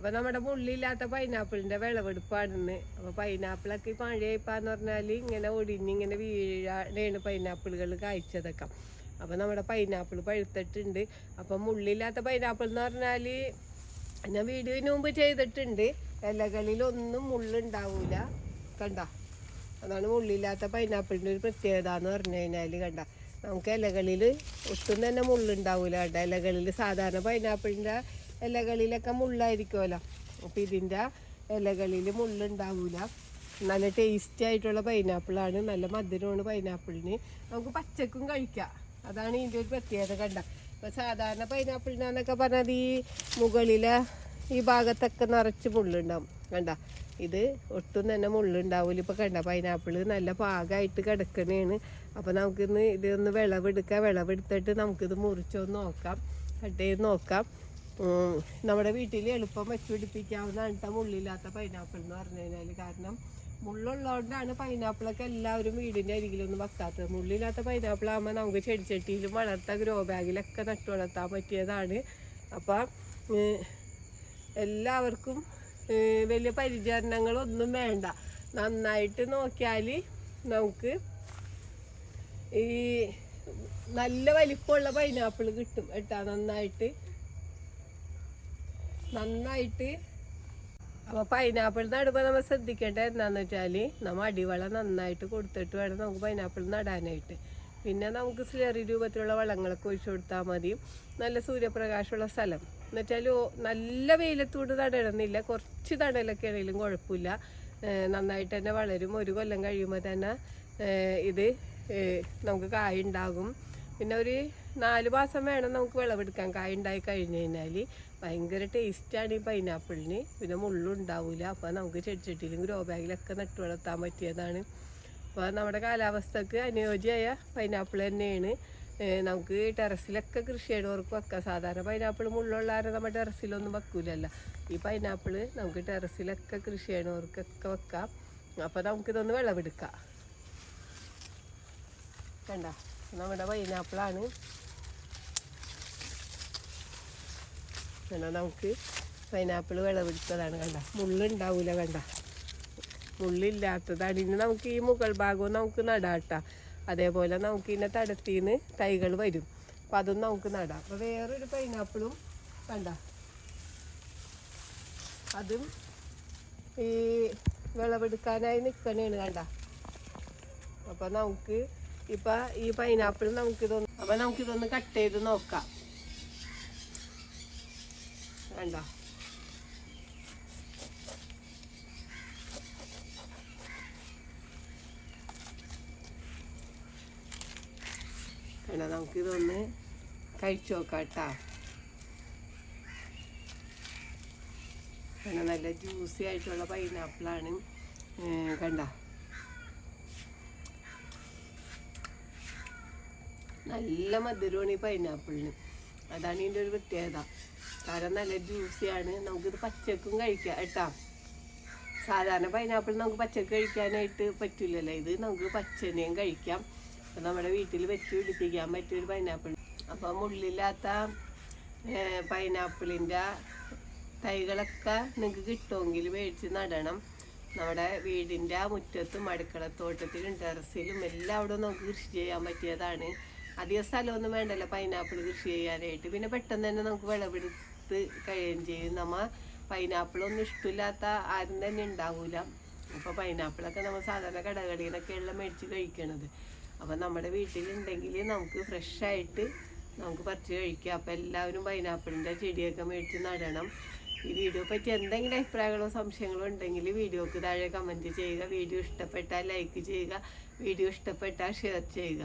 അപ്പൊ നമ്മുടെ മുള്ളില്ലാത്ത പൈനാപ്പിളിന്റെ വിളവെടുപ്പാണെന്ന്. അപ്പൊ പൈനാപ്പിളൊക്കെ ഈ മഴയപ്പാന്ന് പറഞ്ഞാൽ ഇങ്ങനെ ഒടിഞ്ഞിങ്ങനെ വീഴാണ് പൈനാപ്പിളുകൾ കായ്ച്ചതൊക്കെ അപ്പൊ നമ്മുടെ പൈനാപ്പിൾ പഴുത്തിട്ടുണ്ട്. അപ്പൊ മുള്ളില്ലാത്ത പൈനാപ്പിൾ എന്ന് പറഞ്ഞാൽ ഞാൻ വീഡിയോയിന് മുമ്പ് ചെയ്തിട്ടുണ്ട്. ഇലകളിലൊന്നും മുള്ളുണ്ടാവൂല. കണ്ട? അതാണ് മുള്ളില്ലാത്ത പൈനാപ്പിളിന്റെ ഒരു പ്രത്യേകത എന്ന് പറഞ്ഞു കഴിഞ്ഞാൽ കണ്ട? നമുക്ക് ഇലകളിൽ ഒട്ടും തന്നെ മുള്ളുണ്ടാവില്ല കണ്ട ഇലകളിൽ സാധാരണ പൈനാപ്പിളിന്റെ ഇലകളിലൊക്കെ മുള്ളായിരിക്കുമല്ലോ. അപ്പോൾ ഇതിന്റെ ഇലകളിൽ മുള്ളുണ്ടാവില്ല നല്ല ടേസ്റ്റി ആയിട്ടുള്ള പൈനാപ്പിളാണ് നല്ല മധുരമാണ് പൈനാപ്പിളിന് നമുക്ക് പച്ചക്കും കഴിക്കാം. അതാണ് ഇതിന്റെ ഒരു പ്രത്യേകത കണ്ട. ഇപ്പോൾ സാധാരണ പൈനാപ്പിളിനാന്നൊക്കെ പറഞ്ഞാൽ ഈ മുകളിലെ ഈ ഭാഗത്തൊക്കെ നിറച്ച് മുള്ളുണ്ടാവും. കണ്ട? ഇത് ഒട്ടും തന്നെ മുള്ളുണ്ടാവില്ല ഇപ്പോൾ കണ്ട? പൈനാപ്പിൾ നല്ല പാകമായിട്ട് കിടക്കണേണ്. അപ്പോൾ നമുക്കിന്ന് ഇതൊന്ന് വിളവെടുക്കാം. വിളവെടുത്തിട്ട് നമുക്കിത് മുറിച്ചൊന്ന് നോക്കാം. കട്ട് ചെയ്ത് നോക്കാം. നമ്മുടെ വീട്ടിൽ എളുപ്പം വെച്ചുപിടിപ്പിക്കാവുന്നതാണ് കേട്ടോ മുള്ളില്ലാത്ത പൈനാപ്പിൾ എന്ന് പറഞ്ഞു കഴിഞ്ഞാൽ കാരണം മുള്ളുള്ളതുകൊണ്ടാണ് പൈനാപ്പിളൊക്കെ എല്ലാവരും വീടിന്റെ അരികിലൊന്നും വെക്കാത്തത്. മുള്ളില്ലാത്ത പൈനാപ്പിൾ ആകുമ്പോൾ നമുക്ക് ചെടിച്ചട്ടിയിലും വളർത്ത ഗ്രോ ബാഗിലൊക്കെ നട്ടു വളർത്താൻ പറ്റിയതാണ്. അപ്പം എല്ലാവർക്കും വലിയ പരിചരണങ്ങളൊന്നും വേണ്ട. നന്നായിട്ട് നോക്കിയാൽ നമുക്ക് ഈ നല്ല വലിപ്പമുള്ള പൈനാപ്പിൾ കിട്ടും കേട്ടാ നന്നായിട്ട്. നന്നായിട്ട്. അപ്പോൾ പൈനാപ്പിൾ നടുമ്പോൾ നമ്മൾ ശ്രദ്ധിക്കേണ്ടത് എന്താണെന്ന് വെച്ചാൽ നമ്മൾ അടിവളം നന്നായിട്ട് കൊടുത്തിട്ട് വേണം നമുക്ക് പൈനാപ്പിൾ നടാനായിട്ട്. പിന്നെ നമുക്ക് സ്ലറി രൂപത്തിലുള്ള വളങ്ങളൊക്കെ ഒഴിച്ചു കൊടുത്താൽ മതി. നല്ല സൂര്യപ്രകാശമുള്ള സ്ഥലം. എന്നുവെച്ചാൽ നല്ല വെയിലത്തോട് തടയണമെന്നില്ല കുറച്ച് തണലൊക്കെ ആണെങ്കിലും കുഴപ്പമില്ല. നന്നായിട്ട് തന്നെ വളരും. ഒരു കൊല്ലം കഴിയുമ്പോൾ തന്നെ ഇത് നമുക്ക് കായ ഉണ്ടാകും. പിന്നെ ഒരു നാല് മാസം വേണം നമുക്ക് വിളവെടുക്കാൻ. കായ ഉണ്ടായി കഴിഞ്ഞ് കഴിഞ്ഞാൽ ഭയങ്കര ടേസ്റ്റാണ് ഈ പൈനാപ്പിളിന് പിന്നെ മുള്ളുണ്ടാവില്ല അപ്പോൾ നമുക്ക് ചെടിച്ചട്ടിയിലും ഗ്രോ ബാഗിലൊക്കെ നട്ടു വളർത്താൻ പറ്റിയതാണ്. അപ്പോൾ നമ്മുടെ കാലാവസ്ഥക്ക് അനുയോജ്യമായ പൈനാപ്പിൾ തന്നെയാണ്. നമുക്ക് ടെറസിലൊക്കെ കൃഷി ചെയ്യണവർക്ക് വെക്കാം. സാധാരണ പൈനാപ്പിൾ മുള്ളുള്ള കാരണം നമ്മൾ ടെറസിലൊന്നും വെക്കൂലല്ലോ. ഈ പൈനാപ്പിൾ നമുക്ക് ടെറസിലൊക്കെ കൃഷി ചെയ്യണവർക്കൊക്കെ വെക്കാം അപ്പോൾ നമുക്കിതൊന്ന് വിളവെടുക്കാം. കണ്ട? നമ്മുടെ പൈനാപ്പിളാണ് കണ്ട നമുക്ക് പൈനാപ്പിൾ വിളവെടുത്തതാണ് കണ്ട. മുള്ളുണ്ടാവില്ല കണ്ട. മുള്ളില്ലാത്തതാണ്. ഇനി നമുക്ക് ഈ മുകൾ ഭാഗവും നമുക്ക് നടാട്ട അതേപോലെ നമുക്ക് ഇതിനെ തടത്തിന്ന് തൈകൾ വരും. അപ്പം അതും നമുക്ക് നടാം. അപ്പോൾ വേറൊരു പൈനാപ്പിളും കണ്ട. അതും ഈ വിളവെടുക്കാനായി നിൽക്കണേണ് കണ്ട. അപ്പൊ നമുക്ക് ഇപ്പൊ ഈ പൈനാപ്പിൾ നമുക്കിതൊന്ന് അപ്പൊ നമുക്കിതൊന്ന് കട്ട് ചെയ്ത് നോക്കാം. വേണ്ട വേണ്ട നമുക്കിതൊന്ന് കഴിച്ചു നോക്കാം കേട്ടാ. കണ്ട നല്ല ജ്യൂസി ആയിട്ടുള്ള പൈനാപ്പിളാണ് കണ്ട? നല്ല മധുരമാണ് ഈ പൈനാപ്പിളിന് അതാണ് ഇതിന്റെ ഒരു പ്രത്യേകത. കാരണം നല്ല ജ്യൂസിയാണ് നമുക്കിത് പച്ചക്കും കഴിക്കാം കേട്ടോ. സാധാരണ പൈനാപ്പിൾ നമുക്ക് പച്ചക്ക് കഴിക്കാനായിട്ട് പറ്റില്ലല്ലോ ഇത് നമുക്ക് പച്ചനെയും കഴിക്കാം. അപ്പം നമ്മുടെ വീട്ടിൽ വെച്ച് പിടിപ്പിക്കാൻ പറ്റിയൊരു പൈനാപ്പിൾ അപ്പം മുള്ളില്ലാത്ത പൈനാപ്പിളിന്റെ തൈകളൊക്കെ നിങ്ങൾക്ക് കിട്ടുമെങ്കിൽ മേടിച്ച് നടണം. നമ്മുടെ വീടിന്റെ മുറ്റത്തും അടുക്കളത്തോട്ടത്തിലും ടെറസിലും എല്ലാം അവിടെ നമുക്ക് കൃഷി ചെയ്യാൻ പറ്റിയതാണ്. അധികം സ്ഥലമൊന്നും വേണ്ടല്ലോ പൈനാപ്പിൾ കൃഷി ചെയ്യാനായിട്ട്. പിന്നെ പെട്ടെന്ന് തന്നെ നമുക്ക് വിളവെടുത്ത് കഴിയുകയും ചെയ്യും. നമ്മൾ പൈനാപ്പിൾ ഒന്നും ഇഷ്ടമില്ലാത്ത ആരും തന്നെ ഉണ്ടാവില്ല അപ്പോൾ പൈനാപ്പിളൊക്കെ നമ്മൾ സാധാരണ കടകളിൽ നിന്നൊക്കെയുള്ള മേടിച്ച് കഴിക്കണത്. അപ്പോൾ നമ്മുടെ വീട്ടിലുണ്ടെങ്കിൽ നമുക്ക് ഫ്രഷായിട്ട് നമുക്ക് പറിച്ച് കഴിക്കാം. അപ്പോൾ എല്ലാവരും പൈനാപ്പിളിന്റെ ചെടിയൊക്കെ മേടിച്ച് നടണം. ഈ വീഡിയോ പറ്റി എന്തെങ്കിലും അഭിപ്രായങ്ങളോ സംശയങ്ങളോ ഉണ്ടെങ്കിൽ വീഡിയോക്ക് താഴെ കമന്റ് ചെയ്യുക. വീഡിയോ ഇഷ്ടപ്പെട്ടാൽ ലൈക്ക് ചെയ്യുക. വീഡിയോ ഇഷ്ടപ്പെട്ടാൽ ഷെയർ ചെയ്യുക.